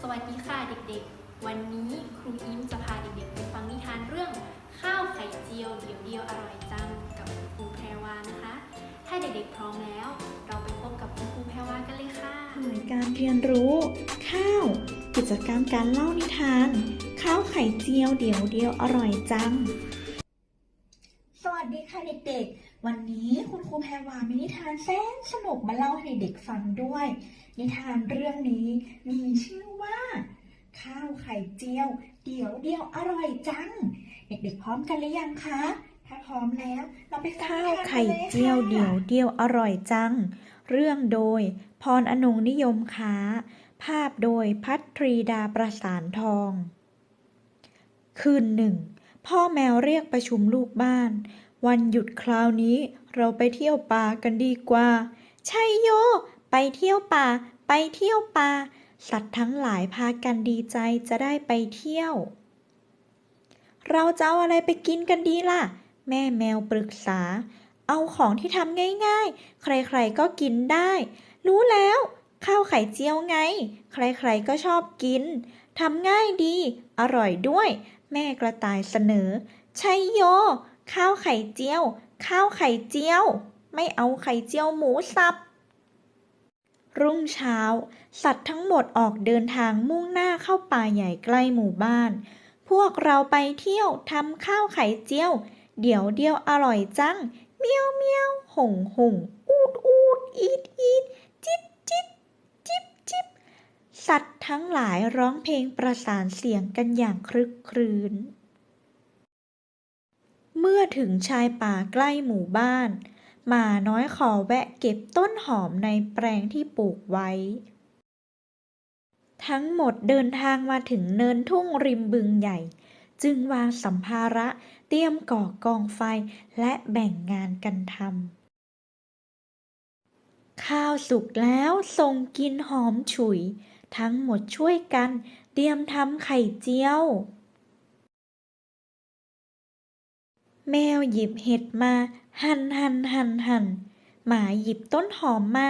สวัสดีค่ะเด็กๆ วันนี้ครูอิมจะพาเด็กๆไปฟังนิทานเรื่อง ข้าวไข่เจียวเดี่ยวเดียวอร่อยจังกับคุณครูแพรวานะคะ ถ้าเด็กๆพร้อมแล้ว เราไปพบกับคุณครูแพรวากันเลยค่ะหน่วยการเรียนรู้ ข้าว กิจกรรมการเล่านิทาน ข้าวไข่เจียวเดี๋ยวเดียวอร่อยจัง สวัสดีค่ะเด็กๆ วันนี้คุณครูแพรวามีนิทานแสนสนุกมาเล่าให้เด็กฟังด้วย นิทานเรื่องนี้มีชื่อว่า ข้าวไข่เจียว เดี๋ยวเดียวอร่อยจัง เด็กๆพร้อมกันหรือยังคะ ถ้าพร้อมแล้ว เราไปฟังข้าวนิทนไข่กันลเจียวค่ะเดี่ยวเดียวอร่อยจัง เรื่องโดย พรอนงนิยมค้า ภาพโดยพัทรีดาประสานทอง คืนหนึ่ง พ่อแมวเรียกประชุมลูกบ้าน วันหยุดคราวนี้เราไปเที่ยวป่ากันดีกว่า ใช่โย ไปเที่ยวป่า ไปเที่ยวป่า สัตว์ทั้งหลายพากันดีใจจะได้ไปเที่ยว เราจะเอาอะไรไปกินกันดีล่ะ แม่แมวปรึกษา เอาของที่ทำง่ายๆ ใครๆก็กินได้ รู้แล้ว ข้าวไข่เจียวไง ใครๆก็ชอบกินทำง่ายดี อร่อยด้วย แม่กระต่ายเสนอ ใช่โย ข้าวไข่เจียว ข้าวไข่เจียว ไม่เอาไข่เจียวหมูสับ รุ่งเช้า สัตว์ทั้งหมดออกเดินทางมุ่งหน้าเข้าป่าใหญ่ใกล้หมู่บ้าน พวกเราไปเที่ยวทำข้าวไข่เจียว เดี๋ยวเดียวอร่อยจัง เมียวเมียวหงหงอูดอูดอีดอีดจิบจิบจิบจิบสัตว์ทั้งหลายร้องเพลงประสานเสียงกันอย่างครึกครื้น เมื่อถึงชายป่าใกล้หมู่บ้าน หมาน้อยขอแวะเก็บต้นหอมในแปลงที่ปลูกไว้ ทั้งหมดเดินทางมาถึงเนินทุ่งริมบึงใหญ่ จึงวางสัมภาระเตรียมก่อกองไฟและแบ่งงานกันทำข้าวสุกแล้วส่งกินหอมฉุย ทั้งหมดช่วยกันเตรียมทำไข่เจียว แมวหยิบเห็ดมา หั่นหั่นหั่นหั่นหมาหยิบต้นหอมมา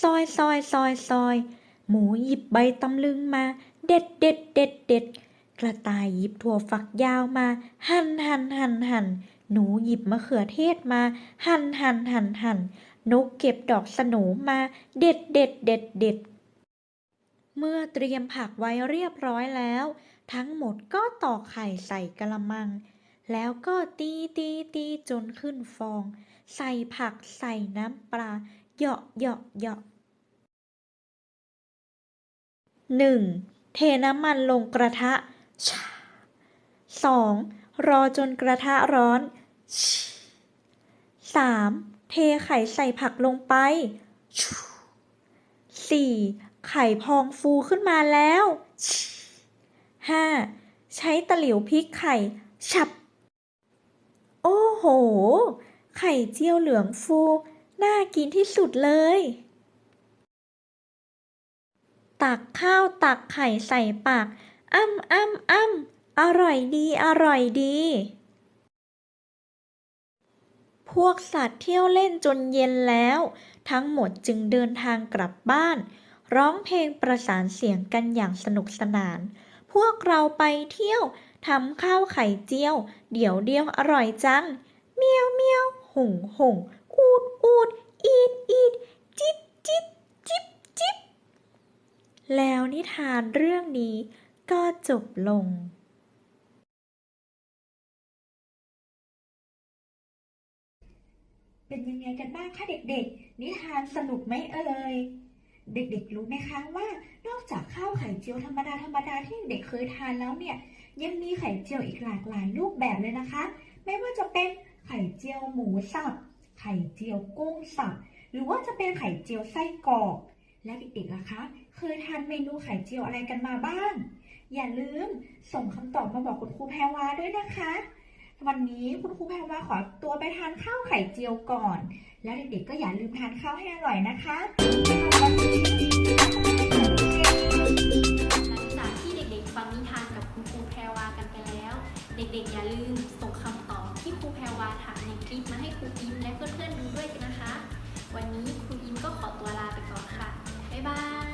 ซอยซอยซอยซอย หมูหยิบใบตำลึงมา เด็ดเด็ดเด็ดเด็ดกระต่ายหยิบถั่วฝักยาวมา หั่นหั่นหั่นหั่นหนูหยิบมะเขือเทศมา หั่นหั่นหั่นหั่นนกเก็บดอกสโหนมา เด็ดเด็ดเด็ดเด็ดเมื่อเตรียมผักไว้เรียบร้อยแล้ว ทั้งหมดก็ตอกไข่ใส่กระมัง แล้วก็ตีตีตีจนขึ้นฟอง ใส่ผักใส่น้ำปลาเหยาะเหยาะเหยาะหนึ่งเทน้ำมันลงกระทะสองรอจนกระทะร้อนสามเทไข่ใส่ผักลงไปสี่ไข่พองฟูขึ้นมาแล้วห้าใช้ตะหลิวพริกไข่ฉับ โอ้โห ไข่เจียวเหลืองฟู น่ากินที่สุดเลย ตักข้าวตักไข่ใส่ปาก อ้ำอ้ำอ้ำอร่อยดี อร่อยดี พวกสัตว์เที่ยวเล่นจนเย็นแล้ว ทั้งหมดจึงเดินทางกลับบ้าน ร้องเพลงประสานเสียงกันอย่างสนุกสนาน พวกเราไปเที่ยว ทำข้าวไข่เจียว เดี๋ยวเดียวอร่อยจัง เมียวเมียวหงหงอูดอูดอีดอีดจิบจิบจิบจิบแล้วนิทานเรื่องนี้ก็จบลงเป็นยังไงกันบ้างคะเด็กๆ นิทานสนุกไหมเอ่ย เด็กๆ รู้ไหมคะว่านอกจากข้าวไข่เจียวธรรมดาธรรมดาที่เด็กเคยทานแล้วเนี่ย ยังมีไข่เจียวอีกหลากหลายรูปแบบเลยนะคะ ไม่ว่าจะเป็นไข่เจียวหมูสับ ไข่เจียวกุ้งสับ หรือว่าจะเป็นไข่เจียวไส้กรอก และเด็กๆล่ะคะ เคยทานเมนูไข่เจียวอะไรกันมาบ้าง อย่าลืมส่งคำตอบมาบอกคุณครูแพรวาด้วยนะคะ วันนี้คุณครูแพรวาขอตัวไปทานข้าวไข่เจียวก่อน แล้วเด็กๆก็อย่าลืมทานข้าวให้อร่อยนะคะหลังจากที่เด็กๆฟังนิทานกับคุณครูแพรวากันไปแล้ว เด็กๆอย่าลืมส่งคำตอบที่ครูแพรวาถามในคลิปมาให้ครูอิมและเพื่อนๆดูด้วยนะคะ วันนี้ครูอิมก็ขอตัวลาไปก่อนค่ะบ๊ายบาย